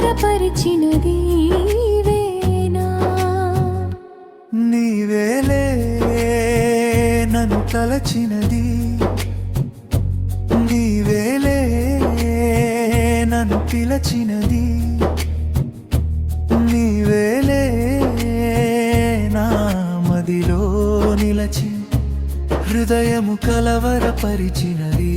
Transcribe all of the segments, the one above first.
స్వస్థపరిచినది నీవేలే నన్ను తలచినది. నీవేలే నన్ను పిలచినది. నీవేలే నా మదిలో నిలచి హృదయము కలవరపరిచినది.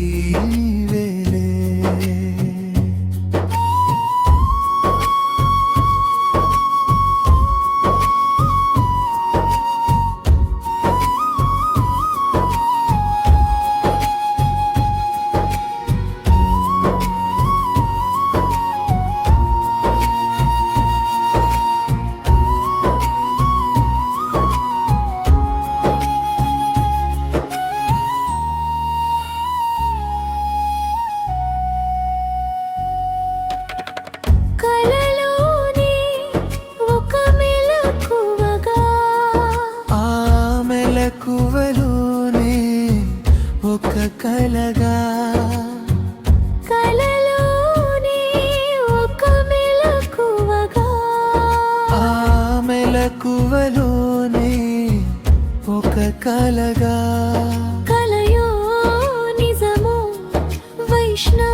కలగా. కలలోని ఒక మెలకువగా. ఆ మెలకువలోనే ఒక కలగా. కలయో నిజమో వైష్ణమాయో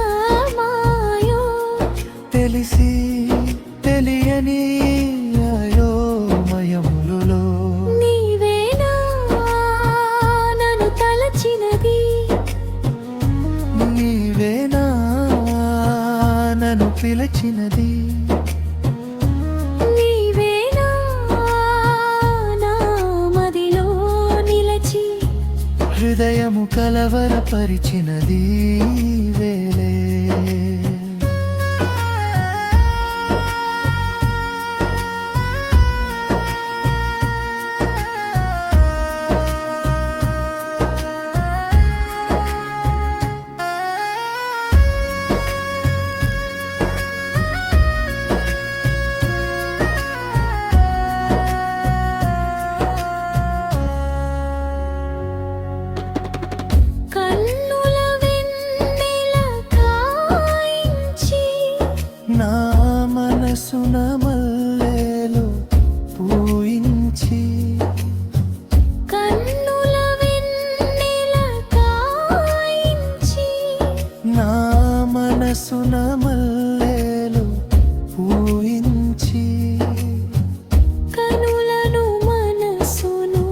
తెలిసి తెలియని పిలచినది. హృదయము కలవరపరిచినది. వేలే మనసున మల్లెలు పూయించి కన్నుల వెన్నెల కాయించి నా మనసున మల్లెలు పూయించి కనులను మనసును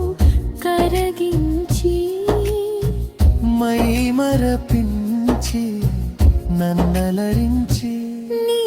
కరగించి మై మరపించి నన్నలరించి నీవేలే